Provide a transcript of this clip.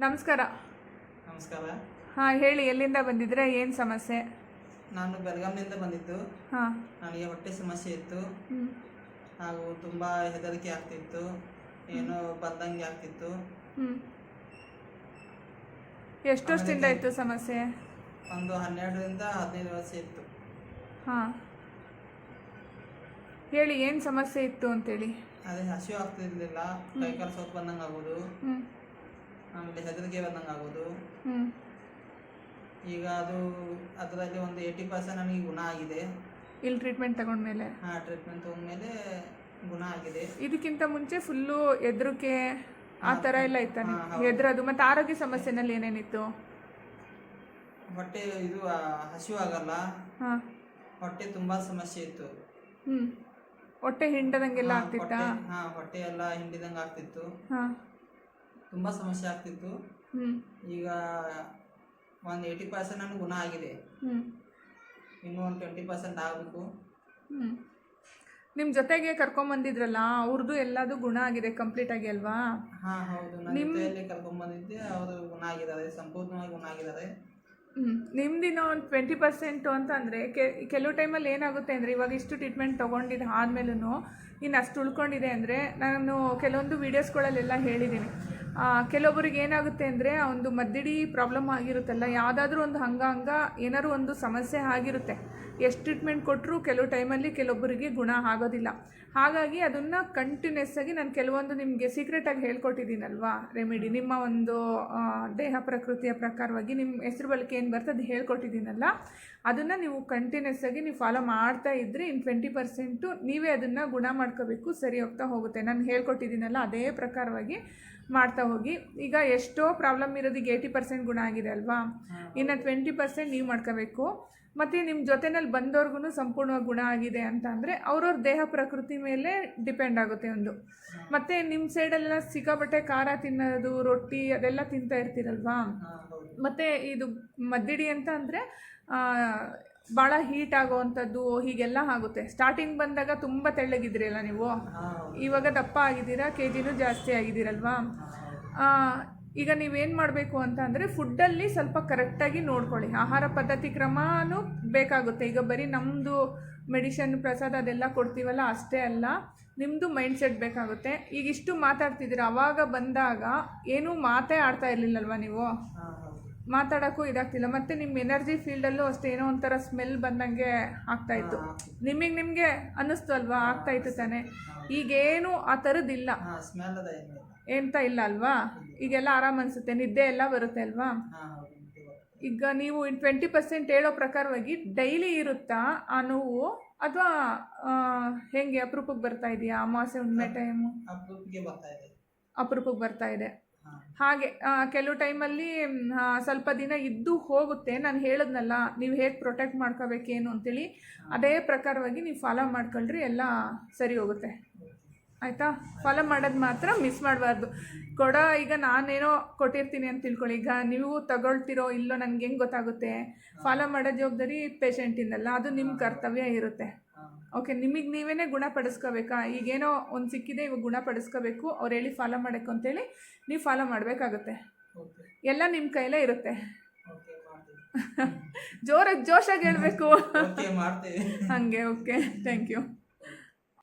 ನಮಸ್ಕಾರ. ನಮಸ್ಕಾರ. ಹಾಂ ಹೇಳಿ ಎಲ್ಲಿಂದ ಬಂದಿದ್ರೆ ಏನು ಸಮಸ್ಯೆ? ನಾನು ಬೆಳಗಾಂನಿಂದ ಬಂದಿದ್ದು. ಹಾಂ. ನನಗೆ ಹೊಟ್ಟೆ ಸಮಸ್ಯೆ ಇತ್ತು. ಹ್ಮ್. ಹಾಗೂ ತುಂಬ ಹೆದರಿಕೆ ಆಗ್ತಿತ್ತು. ಏನೋ ಬಂದಂಗೆ ಆಗ್ತಿತ್ತು. ಹ್ಞೂ ಎಷ್ಟು ವರ್ಷದಿಂದ ಇತ್ತು ಸಮಸ್ಯೆ? ಒಂದು ಹನ್ನೆರಡರಿಂದ ಹದಿನೈದು ವರ್ಷ ಇತ್ತು. ಹಾಂ. ಹೇಳಿ ಏನು ಸಮಸ್ಯೆ ಇತ್ತು ಅಂತೇಳಿ. ಅದೇ ಹಸಿವು ಆಗ್ತಿರ್ಲಿಲ್ಲ. ಕೈಕಾಲು ಸೋಪ್ ಬಂದಂಗೆ ಆಗೋದು. ಹ್ಞೂ ಆಮೇಲೆ ಹೆದರಿಕೆ ಬಂದಂಗೆ ಆಗೋದು. ಹ್ಞೂ ಈಗ ಅದು ಅದರಲ್ಲಿ ಒಂದು ಏಯ್ಟಿ ಪರ್ಸೆಂಟ್ ನನಗೆ ಗುಣ ಆಗಿದೆ. ಇಲ್ಲಿ ಟ್ರೀಟ್ಮೆಂಟ್ ತಗೊಂಡ್ಮೇಲೆ? ಹಾಂ ಟ್ರೀಟ್ಮೆಂಟ್ ತೊಗೊಂಡ್ಮೇಲೆ ಗುಣ ಆಗಿದೆ. ಇದಕ್ಕಿಂತ ಮುಂಚೆ ಫುಲ್ಲು ಹೆದ್ರಿಕೆ ಆ ಥರ ಎಲ್ಲ ಇತ್ತಾನೆ? ಹಾ, ಹೌದು. ಹೆದ್ರದು ಮತ್ತು ಆರೋಗ್ಯ ಸಮಸ್ಯೆನಲ್ಲಿ ಏನೇನಿತ್ತು? ಹೊಟ್ಟೆ ಇದು ಆ, ಹಸಿವು ಆಗಲ್ಲ ಹಾಂ. ಹೊಟ್ಟೆ ತುಂಬ ಸಮಸ್ಯೆ ಇತ್ತು. ಹ್ಞೂ ಹೊಟ್ಟೆ ಹಿಂಡದಂಗೆಲ್ಲ ಆಗ್ತಿತ್ತಾ? ಹಾ ಹೊಟ್ಟೆ ಎಲ್ಲ ಹಿಂಡಿದಂಗೆ ಆಗ್ತಿತ್ತು. ಹಾಂ. ತುಂಬ ಸಮಸ್ಯೆ ಆಗ್ತಿತ್ತು. ಈಗ ಒಂದು ಏಯ್ಟಿ ಪರ್ಸೆಂಟ್ ನನಗೆ ಗುಣ ಆಗಿದೆ. ಇನ್ನೂ ಒಂದು ಟ್ವೆಂಟಿ ಪರ್ಸೆಂಟ್ ಆಗಬೇಕು. ನಿಮ್ಮ ಜೊತೆಗೆ ಕರ್ಕೊಂಬಂದಿದ್ರಲ್ಲ ಅವ್ರದ್ದು ಎಲ್ಲದು ಗುಣ ಆಗಿದೆ ಕಂಪ್ಲೀಟ್ ಆಗಿ ಅಲ್ವಾ? ಹಾಂ ಹೌದು. ನನ್ನ ಜೊತೆಯಲ್ಲಿ ಕರ್ಕೊಂಡ್ಬಂದಿದ್ದೆ ಅವರು ಗುಣ ಆಗಿದ್ದಾರೆ ಸಂಪೂರ್ಣವಾಗಿ ಗುಣ ಆಗಿದ್ದಾರೆ. ನಿಮ್ದಿನ ಒಂದು ಟ್ವೆಂಟಿ ಪರ್ಸೆಂಟು ಅಂತ ಅಂದರೆ ಕೆಲವು ಟೈಮಲ್ಲಿ ಏನಾಗುತ್ತೆ ಅಂದರೆ ಇವಾಗ ಇಷ್ಟು ಟ್ರೀಟ್ಮೆಂಟ್ ತೊಗೊಂಡಿದ್ದು ಆದಮೇಲೂ ಇನ್ನು ಅಷ್ಟು ಉಳ್ಕೊಂಡಿದೆ ಅಂದರೆ ನಾನು ಕೆಲವೊಂದು ವೀಡಿಯೋಸ್ಗಳಲ್ಲೆಲ್ಲ ಹೇಳಿದ್ದೀನಿ ಕೆಲವೊಬ್ಬರಿಗೆ ಏನಾಗುತ್ತೆ ಅಂದರೆ ಒಂದು ಮದ್ದಿಡಿ ಪ್ರಾಬ್ಲಮ್ ಆಗಿರುತ್ತಲ್ಲ, ಯಾವುದಾದ್ರೂ ಒಂದು ಹಂಗಾಂಗ ಏನಾದ್ರು ಒಂದು ಸಮಸ್ಯೆ ಆಗಿರುತ್ತೆ. ಎಷ್ಟು ಟ್ರೀಟ್ಮೆಂಟ್ ಕೊಟ್ಟರೂ ಕೆಲವು ಟೈಮಲ್ಲಿ ಕೆಲವೊಬ್ಬರಿಗೆ ಗುಣ ಆಗೋದಿಲ್ಲ. ಹಾಗಾಗಿ ಅದನ್ನು ಕಂಟಿನ್ಯೂಸ್ ಆಗಿ ನಾನು ಕೆಲವೊಂದು ನಿಮಗೆ ಸೀಕ್ರೆಟಾಗಿ ಹೇಳ್ಕೊಟ್ಟಿದ್ದೀನಲ್ವಾ ರೆಮಿಡಿ ನಿಮ್ಮ ಒಂದು ದೇಹ ಪ್ರಕೃತಿಯ ಪ್ರಕಾರವಾಗಿ ನಿಮ್ಮ ಹೆಸರು ಬಳಕೆ ಏನು ಬರ್ತದೆ ಅದು ಹೇಳ್ಕೊಟ್ಟಿದ್ದೀನಲ್ಲ, ಅದನ್ನು ನೀವು ಕಂಟಿನ್ಯೂಸ್ ಆಗಿ ನೀವು ಫಾಲೋ ಮಾಡ್ತಾ ಇದ್ದರೆ ಇನ್ನು ಟ್ವೆಂಟಿ ಪರ್ಸೆಂಟು ನೀವೇ ಅದನ್ನು ಗುಣ ಮಾಡ್ಕೋಬೇಕು ಸರಿ ಹೋಗ್ತಾ ಹೋಗುತ್ತೆ. ನಾನು ಹೇಳ್ಕೊಟ್ಟಿದ್ದೀನಲ್ಲ, ಅದೇ ಪ್ರಕಾರವಾಗಿ ಮಾಡ್ತಾ ಹೋಗಿ ಈಗ ಎಷ್ಟೋ ಪ್ರಾಬ್ಲಮ್ ಇರೋದಕ್ಕೆ ಏಯ್ಟಿ ಪರ್ಸೆಂಟ್ ಗುಣ ಆಗಿದೆ ಅಲ್ವಾ? ಇನ್ನು ಟ್ವೆಂಟಿ ಪರ್ಸೆಂಟ್ ನೀವು ಮಾಡ್ಕೋಬೇಕು. ಮತ್ತು ನಿಮ್ಮ ಜೊತೆನಲ್ಲಿ ಬಂದವ್ರಿಗೂ ಸಂಪೂರ್ಣ ಗುಣ ಆಗಿದೆ ಅಂತ ಅಂದರೆ ಅವ್ರವ್ರ ದೇಹ ಪ್ರಕೃತಿ ಮೇಲೆ ಡಿಪೆಂಡ್ ಆಗುತ್ತೆ ಒಂದು. ಮತ್ತು ನಿಮ್ಮ ಸೈಡೆಲ್ಲ ಸಿಕ್ಕಾಬಟ್ಟೆ ಖಾರ ತಿನ್ನೋದು ರೊಟ್ಟಿ ಅದೆಲ್ಲ ತಿಂತಾ ಇರ್ತೀರಲ್ವಾ? ಮತ್ತು ಇದು ಮದ್ದಿಡಿ ಅಂತ ಅಂದರೆ ಭಾಳ ಹೀಟ್ ಆಗೋವಂಥದ್ದು ಹೀಗೆಲ್ಲ ಆಗುತ್ತೆ. ಸ್ಟಾರ್ಟಿಂಗ್ ಬಂದಾಗ ತುಂಬ ತೆಳ್ಳಗಿದ್ರಲ್ಲ ನೀವು? ಇವಾಗ ದಪ್ಪ ಆಗಿದ್ದೀರಾ? ಕೆ ಜಿನೂ ಜಾಸ್ತಿ ಆಗಿದ್ದೀರಲ್ವಾ? ಈಗ ನೀವೇನು ಮಾಡಬೇಕು ಅಂತ ಅಂದರೆ ಫುಡ್ಡಲ್ಲಿ ಸ್ವಲ್ಪ ಕರೆಕ್ಟಾಗಿ ನೋಡ್ಕೊಳ್ಳಿ. ಆಹಾರ ಪದ್ಧತಿ ಕ್ರಮನೂ ಬೇಕಾಗುತ್ತೆ. ಈಗ ಬರೀ ನಮ್ಮದು ಮೆಡಿಷನ್ ಪ್ರಸಾದ ಅದೆಲ್ಲ ಕೊಡ್ತೀವಲ್ಲ, ಅಷ್ಟೇ ಅಲ್ಲ. ನಿಮ್ಮದು ಮೈಂಡ್ ಸೆಟ್ ಬೇಕಾಗುತ್ತೆ. ಈಗ ಇಷ್ಟು ಮಾತಾಡ್ತಿದ್ದೀರ. ಅವಾಗ ಬಂದಾಗ ಏನೂ ಮಾತೇ ಆಡ್ತಾ ಇರಲಿಲ್ಲಲ್ವ ನೀವು? ಮಾತಾಡೋಕ್ಕೂ ಇದಾಗ್ತಿಲ್ಲ. ಮತ್ತು ನಿಮ್ಮ ಎನರ್ಜಿ ಫೀಲ್ಡಲ್ಲೂ ಅಷ್ಟೇ ಏನೋ ಒಂಥರ ಸ್ಮೆಲ್ ಬಂದಂಗೆ ಆಗ್ತಾಯಿತ್ತು ನಿಮಗೆ ನಿಮಗೆ ಅನ್ನಿಸ್ತು ಅಲ್ವಾ? ಆಗ್ತಾಯಿತ್ತು ತಾನೆ. ಈಗೇನು ಆ ಥರದ್ದಿಲ್ಲ ಎಂತ ಇಲ್ಲ ಅಲ್ವಾ? ಈಗೆಲ್ಲ ಆರಾಮ್ ಅನಿಸುತ್ತೆ. ನಿದ್ದೆ ಎಲ್ಲ ಬರುತ್ತೆ ಅಲ್ವಾ. ಈಗ ನೀವು ಟ್ವೆಂಟಿ ಪರ್ಸೆಂಟ್ ಹೇಳೋ ಪ್ರಕಾರವಾಗಿ ಡೈಲಿ ಇರುತ್ತಾ ಆ ನೋವು? ಅಥವಾ ಹೆಂಗೆ ಅಪರೂಪಕ್ಕೆ ಬರ್ತಾ ಇದೆಯಾ? ಅಮಾವಾಸ್ಯೆ ಹುಣ್ಣಿಮೆ ಟೈಮು ಅಪರೂಪಕ್ಕೆ ಬರ್ತಾ ಇದೆ. ಹಾಗೆ ಕೆಲವು ಟೈಮಲ್ಲಿ ಸ್ವಲ್ಪ ದಿನ ಇದ್ದು ಹೋಗುತ್ತೆ. ನಾನು ಹೇಳಿದ್ನಲ್ಲ ನೀವು ಹೇಗೆ ಪ್ರೊಟೆಕ್ಟ್ ಮಾಡ್ಕೋಬೇಕೇನು ಅಂತೇಳಿ ಅದೇ ಪ್ರಕಾರವಾಗಿ ನೀವು ಫಾಲೋ ಮಾಡ್ಕೊಳ್ರಿ ಎಲ್ಲ ಸರಿ ಹೋಗುತ್ತೆ. ಆಯಿತಾ? ಫಾಲೋ ಮಾಡೋದು ಮಾತ್ರ ಮಿಸ್ ಮಾಡಬಾರ್ದು. ಕೊಡ ಈಗ ನಾನೇನೋ ಕೊಟ್ಟಿರ್ತೀನಿ ಅಂತ ತಿಳ್ಕೊಳ್ಳಿ. ಈಗ ನೀವು ತಗೊಳ್ತಿರೋ ಇಲ್ಲೋ ನನಗೆ ಹೆಂಗೆ ಗೊತ್ತಾಗುತ್ತೆ? ಫಾಲೋ ಮಾಡೋ ಜವಾಬ್ದಾರಿ ಪೇಷಂಟಿಂದಲ್ಲ ಅದು ನಿಮ್ಮ ಕರ್ತವ್ಯ ಇರುತ್ತೆ. ಓಕೆ ನಿಮಗೆ ನೀವೇ ಗುಣಪಡಿಸ್ಕೋಬೇಕಾ ಈಗೇನೋ ಒಂದು ಸಿಕ್ಕಿದೆ ಇವಾಗ ಗುಣಪಡಿಸ್ಕೋಬೇಕು ಅವ್ರು ಹೇಳಿ ಫಾಲೋ ಮಾಡೋಕ್ಕೆ ಅಂತೇಳಿ ನೀವು ಫಾಲೋ ಮಾಡಬೇಕಾಗುತ್ತೆ. ಎಲ್ಲ ನಿಮ್ಮ ಕೈಲೇ ಇರುತ್ತೆ. ಜೋರಾಗಿ ಜೋಶಾಗಿ ಹೇಳಬೇಕು. ಹಾಗೆ ಓಕೆ ಥ್ಯಾಂಕ್ ಯು